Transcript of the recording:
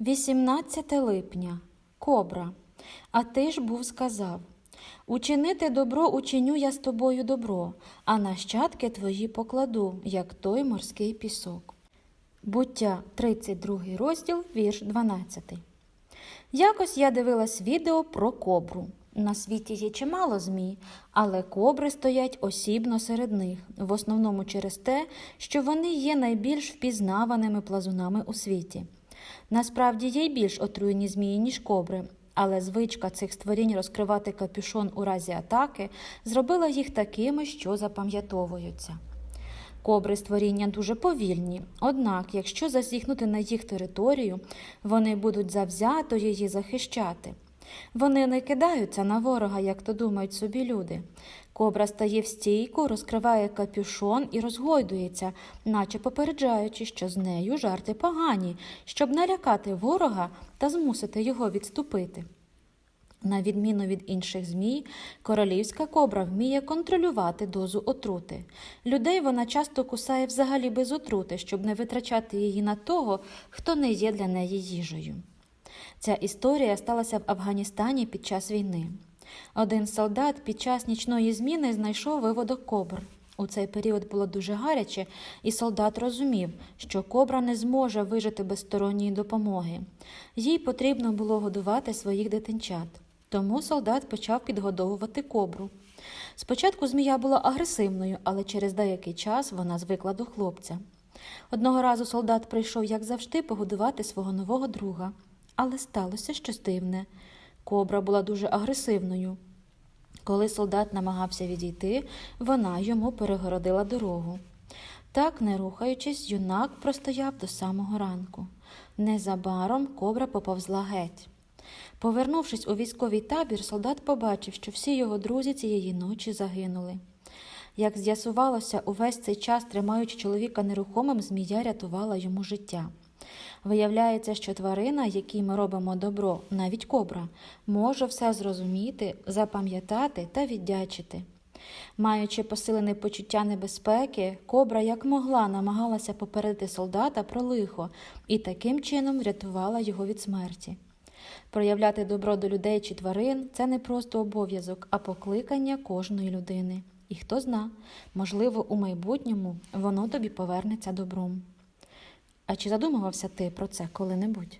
18 липня. Кобра. А ти ж був сказав Учинити добро учиню я з тобою добро, а нащадки твої покладу, як той морський пісок. Буття, 32 розділ, вірш 12. Якось я дивилась відео про кобру. На світі є чимало змій, але кобри стоять осібно серед них, в основному через те, що вони є найбільш впізнаваними плазунами у світі. Насправді є й більш отруєні змії, ніж кобри, але звичка цих створінь розкривати капюшон у разі атаки зробила їх такими, що запам'ятовуються. Кобри створіння дуже повільні, однак, якщо засіхнути на їх територію, вони будуть завзято її захищати. Вони не кидаються на ворога, як то думають собі люди. Кобра стає в стійку, розкриває капюшон і розгойдується, наче попереджаючи, що з нею жарти погані, щоб налякати ворога та змусити його відступити. На відміну від інших змій, королівська кобра вміє контролювати дозу отрути. Людей вона часто кусає взагалі без отрути, щоб не витрачати її на того, хто не є для неї їжею. Ця історія сталася в Афганістані під час війни. Один солдат під час нічної зміни знайшов виводок кобр. У цей період було дуже гаряче, і солдат розумів, що кобра не зможе вижити без сторонньої допомоги. Їй потрібно було годувати своїх дитинчат. Тому солдат почав підгодовувати кобру. Спочатку змія була агресивною, але через деякий час вона звикла до хлопця. Одного разу солдат прийшов, як завжди, погодувати свого нового друга. Але сталося щось дивне. Кобра була дуже агресивною. Коли солдат намагався відійти, вона йому перегородила дорогу. Так, не рухаючись, юнак простояв до самого ранку. Незабаром кобра поповзла геть. Повернувшись у військовий табір, солдат побачив, що всі його друзі цієї ночі загинули. Як з'ясувалося, увесь цей час, тримаючи чоловіка нерухомим, змія рятувала йому життя. Виявляється, що тварина, якій ми робимо добро, навіть кобра, може все зрозуміти, запам'ятати та віддячити. Маючи посилене почуття небезпеки, кобра як могла намагалася попередити солдата про лихо і таким чином врятувала його від смерті. Проявляти добро до людей чи тварин це не просто обов'язок, а покликання кожної людини. І хто зна, можливо, у майбутньому воно тобі повернеться добром. А чи задумувався ти про це коли-небудь?